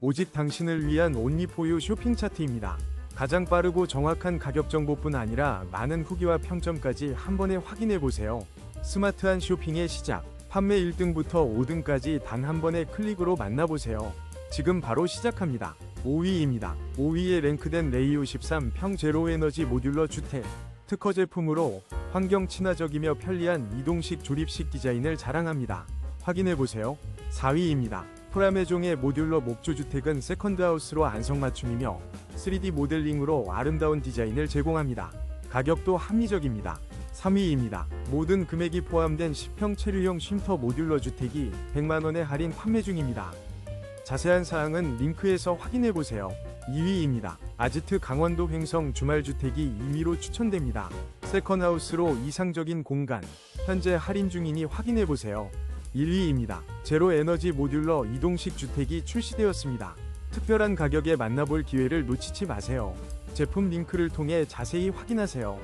오직 당신을 위한 온리포유 쇼핑 차트입니다. 가장 빠르고 정확한 가격 정보뿐 아니라 많은 후기와 평점까지 한 번에 확인해 보세요. 스마트한 쇼핑의 시작. 판매 1등부터 5등까지 단 한 번의 클릭으로 만나보세요. 지금 바로 시작합니다. 5위입니다. 5위에 랭크된 레이오 13 평 제로 에너지 모듈러 주택. 특허 제품으로 환경 친화적이며 편리한 이동식 조립식 디자인을 자랑합니다. 확인해 보세요. 4위입니다. 프라메종의 모듈러 목조 주택은 세컨드하우스로 안성맞춤이며 3D 모델링으로 아름다운 디자인을 제공합니다. 가격도 합리적입니다. 3위입니다. 모든 금액이 포함된 10평 체류형 쉼터 모듈러 주택이 100만원에 할인 판매 중입니다. 자세한 사항은 링크에서 확인해 보세요. 2위입니다. 아지트 강원도 횡성 주말주택이 2위로 추천됩니다. 세컨하우스로 이상적인 공간, 현재 할인 중이니 확인해 보세요. 1위입니다. 제로 에너지 모듈러 이동식 주택이 출시되었습니다. 특별한 가격에 만나볼 기회를 놓치지 마세요. 제품 링크를 통해 자세히 확인하세요.